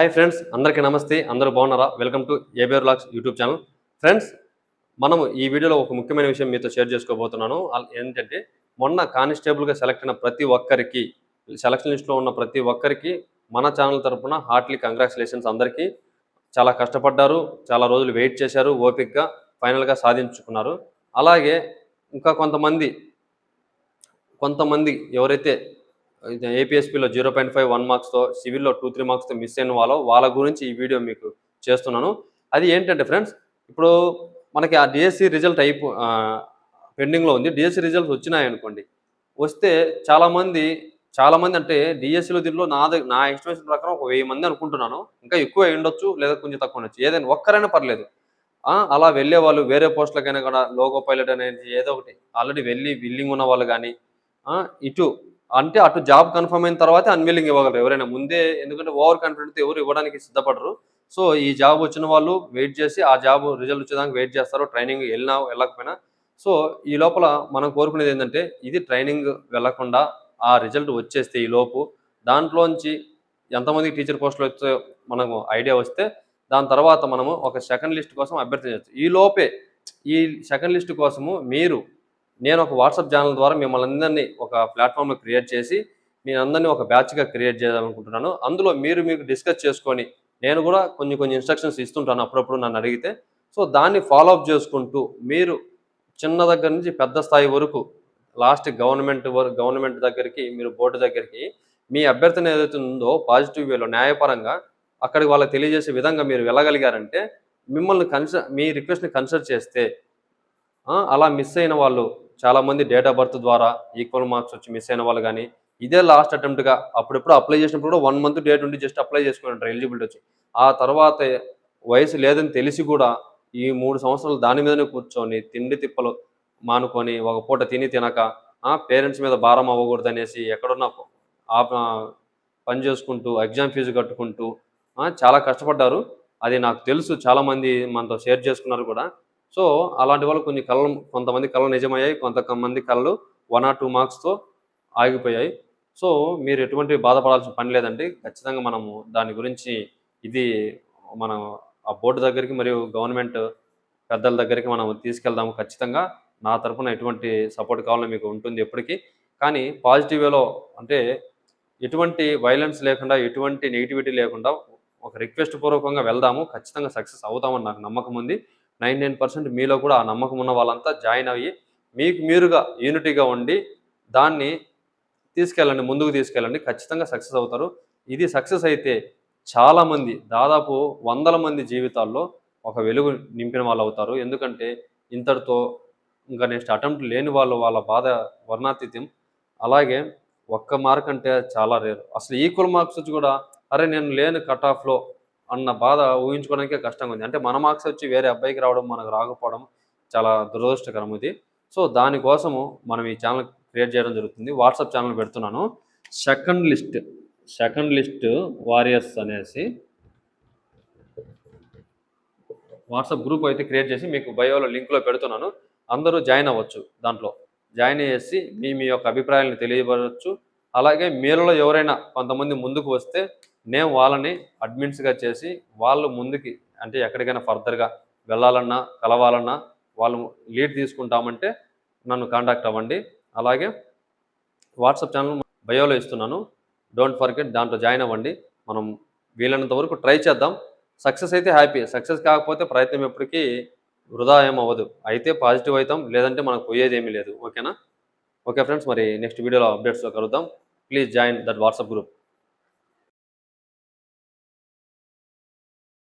Hi friends అందరికీ నమస్తే అందరూ బాగున్నారా? Welcome to ABR lakhs YouTube channel friends మనము ఈ వీడియోలో ఒక ముఖ్యమైన విషయం మీతో షేర్ చేసుకోబోతున్నాను. ఏంటంటే మొన్న కానిస్టేబుల్గా సెలెక్ట్ అయిన ప్రతి ఒక్కరికి సెలక్షన్ లిస్ట్లో ఉన్న ప్రతి ఒక్కరికి మన ఛానల్ తరపున హార్ట్లీ కంగ్రాచులేషన్స్ అందరికీ. చాలా కష్టపడ్డారు చాలా రోజులు వెయిట్ చేశారు ఓపిక్గా ఫైనల్గా సాధించుకున్నారు. అలాగే ఇంకా కొంతమంది కొంతమంది ఎవరైతే ఏపీఎస్పీలో జీరో పాయింట్ ఫైవ్ వన్ మార్క్స్తో సివిల్లో టూ త్రీ మార్క్స్తో మిస్ అయిన వాళ్ళు వాళ్ళ గురించి ఈ వీడియో మీకు చేస్తున్నాను. అది ఏంటంటే ఫ్రెండ్స్ ఇప్పుడు మనకి ఆ డిఎస్సి రిజల్ట్ అయిపో పెండింగ్లో ఉంది. డిఎస్సి రిజల్ట్స్ వచ్చినాయి అనుకోండి. వస్తే చాలామంది చాలామంది అంటే డిఎస్సిలో దీనిలో నా నా ఎస్టిమేషన్ ప్రకారం ఒక వెయ్యి మంది అనుకుంటున్నాను. ఇంకా ఎక్కువ అయి ఉండొచ్చు లేదా కొంచెం తక్కువ ఉండొచ్చు. ఏదైనా ఒక్కరైనా పర్లేదు. అలా వెళ్ళే వాళ్ళు వేరే పోస్టులకైనా కూడా లోగో పైలట్ అనేది ఏదో ఒకటి. ఆల్రెడీ వెళ్ళి విల్లింగ్ ఉన్న వాళ్ళు కానీ ఇటు అంటే అటు జాబ్ కన్ఫర్మ్ అయిన తర్వాతే అన్విల్లింగ్ ఇవ్వగలరు. ఎవరైనా ముందే ఎందుకంటే ఓవర్ కాన్ఫిడెంట్ ఎవరు ఇవ్వడానికి సిద్ధపడరు. సో ఈ జాబ్ వచ్చిన వాళ్ళు వెయిట్ చేసి ఆ జాబ్ రిజల్ట్ వచ్చేదానికి వెయిట్ చేస్తారు. ట్రైనింగ్ వెళ్ళినా వెళ్ళకపోయినా. సో ఈ లోపల మనం కోరుకునేది ఏంటంటే ఇది ట్రైనింగ్ వెళ్ళకుండా ఆ రిజల్ట్ వచ్చేస్తే ఈ లోపు దాంట్లోంచి ఎంతమంది టీచర్ పోస్టులు వచ్చే మనకు ఐడియా వస్తే దాని తర్వాత మనము ఒక సెకండ్ లిస్ట్ కోసం అభ్యర్థన చేయొచ్చు ఈ లోపే ఈ సెకండ్ లిస్ట్ కోసము మీరు నేను ఒక వాట్సాప్ ఛానల్ ద్వారా మిమ్మల్ని అందరినీ ఒక ప్లాట్ఫామ్లో క్రియేట్ చేసి మీ అందరినీ ఒక బ్యాచ్గా క్రియేట్ చేయాలనుకుంటున్నాను. అందులో మీరు మీకు డిస్కస్ చేసుకొని నేను కూడా కొన్ని కొన్ని ఇన్స్ట్రక్షన్స్ ఇస్తుంటాను అప్పుడప్పుడు నన్ను అడిగితే. సో దాన్ని ఫాలో అప్ చేసుకుంటూ మీరు చిన్న దగ్గర నుంచి పెద్ద స్థాయి వరకు లాస్ట్ గవర్నమెంట్ వరకు గవర్నమెంట్ దగ్గరికి మీరు బోర్డు దగ్గరికి మీ అభ్యర్థన ఏదైతే ఉందో పాజిటివ్ వేలో న్యాయపరంగా అక్కడికి వాళ్ళకి తెలియజేసే విధంగా మీరు వెళ్ళగలిగారంటే మిమ్మల్ని కన్సర్ మీ రిక్వెస్ట్ని కన్సిడర్ చేస్తే అలా మిస్ అయిన వాళ్ళు చాలామంది డేట్ ఆఫ్ బర్త్ ద్వారా ఈక్వల్ మార్క్స్ వచ్చి మిస్ అయిన వాళ్ళు కానీ ఇదే లాస్ట్ అటెంప్ట్గా అప్పుడెప్పుడు అప్లై చేసినప్పుడు కూడా వన్ మంత్ డేట్ ఉండి జస్ట్ అప్లై చేసుకుని ఎలిజిబిలిటీ వచ్చి. ఆ తర్వాత వయసు లేదని తెలిసి కూడా ఈ మూడు సంవత్సరాలు దాని మీదనే కూర్చొని తిండి తిప్పలు మానుకొని ఒక పూట తిని తినక పేరెంట్స్ మీద భారం అవ్వకూడదు అనేసి ఎక్కడున్నా ఆ పని చేసుకుంటూ ఎగ్జామ్ ఫీజు కట్టుకుంటూ చాలా కష్టపడ్డారు. అది నాకు తెలుసు చాలామంది మనతో షేర్ చేసుకున్నారు కూడా. సో అలాంటి వాళ్ళు కొన్ని కళలు కొంతమంది కళలు నిజమయ్యాయి కొంతమంది కళలు వన్ ఆర్ టూ మార్క్స్తో ఆగిపోయాయి. సో మీరు ఎటువంటి బాధపడాల్సిన పని లేదండి. ఖచ్చితంగా మనము దాని గురించి ఇది మనం ఆ బోర్డు దగ్గరికి మరియు గవర్నమెంట్ పెద్దల దగ్గరికి మనం తీసుకెళ్దాము. ఖచ్చితంగా నా తరపున ఎటువంటి సపోర్ట్ కావాలో మీకు ఉంటుంది ఎప్పటికీ. కానీ పాజిటివ్ వేలో అంటే ఎటువంటి వైలెన్స్ లేకుండా ఎటువంటి నెగిటివిటీ లేకుండా ఒక రిక్వెస్ట్ పూర్వకంగా వెళ్దాము. ఖచ్చితంగా సక్సెస్ అవుతామని నాకు నమ్మకం ఉంది. నైన్ నైన్ పర్సెంట్ మీలో కూడా ఆ నమ్మకం ఉన్న వాళ్ళంతా జాయిన్ అయ్యి మీకు మీరుగా యూనిటీగా ఉండి దాన్ని తీసుకెళ్ళండి ముందుకు తీసుకెళ్ళండి ఖచ్చితంగా సక్సెస్ అవుతారు. ఇది సక్సెస్ అయితే చాలామంది దాదాపు వందల మంది జీవితాల్లో ఒక వెలుగు నింపిన వాళ్ళు అవుతారు. ఎందుకంటే ఇంతటితో ఇంకా నెక్స్ట్ అటెంప్ట్ లేని వాళ్ళు వాళ్ళ బాధ వర్ణాతీత్యం అలాగే ఒక్క మార్క్ అంటే చాలా రేరు. అసలు ఈక్వల్ మార్క్స్ వచ్చి కూడా అరే నేను లేను కట్ ఆఫ్లో అన్న బాధ ఊహించుకోవడానికే కష్టంగా ఉంది అంటే మన మార్క్స్ వచ్చి వేరే అబ్బాయికి రావడం మనకు రాకపోవడం చాలా దురదృష్టకరం ఇది. సో దానికోసము మనం ఈ ఛానల్ క్రియేట్ చేయడం జరుగుతుంది. వాట్సాప్ ఛానల్ పెడుతున్నాను. Second list second list warriors అనేసి వాట్సాప్ గ్రూప్ అయితే క్రియేట్ చేసి మీకు బయోలో లింక్లో పెడుతున్నాను. అందరూ జాయిన్ అవ్వచ్చు దాంట్లో. జాయిన్ చేసి మీ మీ యొక్క అభిప్రాయాలను తెలియపరచు. అలాగే మీలో ఎవరైనా కొంతమంది ముందుకు వస్తే నేను వాళ్ళని అడ్మిన్స్గా చేసి వాళ్ళు ముందుకి అంటే ఎక్కడికైనా ఫర్దర్గా వెళ్ళాలన్నా కలవాలన్నా వాళ్ళు లీడ్ తీసుకుంటామంటే నన్ను కాంటాక్ట్ అవ్వండి. అలాగే వాట్సాప్ ఛానల్ బయోలో ఇస్తున్నాను. డోంట్ ఫర్గెట్ దాంట్లో జాయిన్ అవ్వండి. మనం వీలైనంత వరకు ట్రై చేద్దాం. సక్సెస్ అయితే హ్యాపీ. సక్సెస్ కాకపోతే ప్రయత్నం ఎప్పటికీ వృధా ఏమవ్వదు అయితే పాజిటివ్ అవుతాం లేదంటే మనకు పోయేది ఏమీ లేదు. ఓకేనా? ఓకే ఫ్రెండ్స్ మరి నెక్స్ట్ వీడియోలో అప్డేట్స్లో కలుద్దాం. Please join that WhatsApp group.